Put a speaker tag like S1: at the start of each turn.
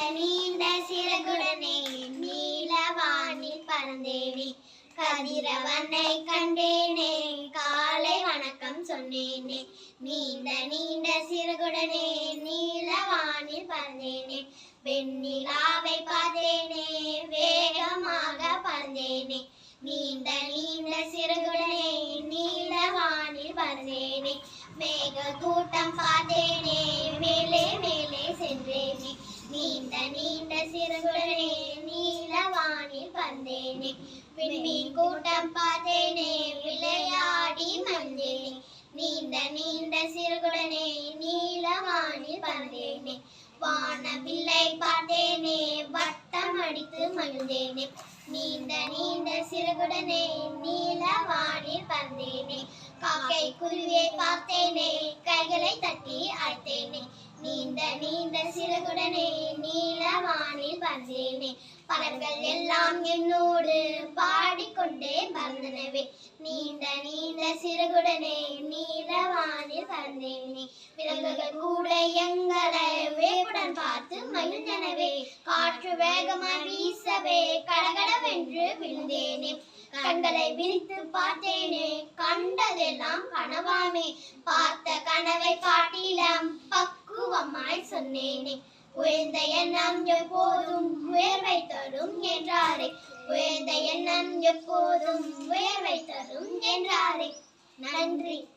S1: நீண்ட சிறகுடனே நீலவானில் பறந்தேனே. கதிரவனை கண்டேனே காலை வணக்கம் சொன்னேனே. நீண்ட நீண்ட சிறகுடனே நீலவானில் பறந்தேனே. வெண்ணிலாவை பார்த்தேனே வேகமாக பறந்தேனே. நீண்ட நீண்ட சிறகுடனே நீலவானில் பறந்தேனே. மேக கூட்டம் பார்த்தேனே நீண்ட நீண்ட சிறகுடனே நீலவானில் பந்தேனே விண்மீன் கூட்டம் பார்த்தேனே விளையாடி மந்தேனே நீண்ட நீண்ட சிறகுடனே நீலவானில் பந்தேனே வானவில்லை பார்த்தேனே வட்டம் அடித்து மகிழ்ந்தேனே. நீண்ட நீண்ட சிறகுடனே நீலவானில் பந்தேனே காக்கை குருவியை பார்த்தேனே கைகளை தட்டி அழைத்தேனே. நீண்ட நீண்ட சிறகுடனே வானில் பறந்தேனே பறவைகள் எல்லாம் என்னோடு பாடிக்கொண்டே பறந்தனவே. நீண்ட நீண்ட சிறகுடனே நீலவானில் பறந்தேனே. விலங்குகள் கூட எங்களை வேவுடன் பார்த்து மகிழ்ந்தனவே. காற்று வேகமாய் வீசவே கடகடவென்று விழுந்தேனே. கண்களை விரித்து பார்த்தேனே கண்டதெல்லாம் கனவாமே. பார்த்த கனவை காட்டிலம் பக்குவமாய் சொன்னேனே. உயர்ந்த எண்ணம் எப்போதும் உயர்வை தரும் என்றாரே. உயர்ந்த எண்ணம் எப்போதும் உயர்வை தரும் என்றாரே. நன்றி.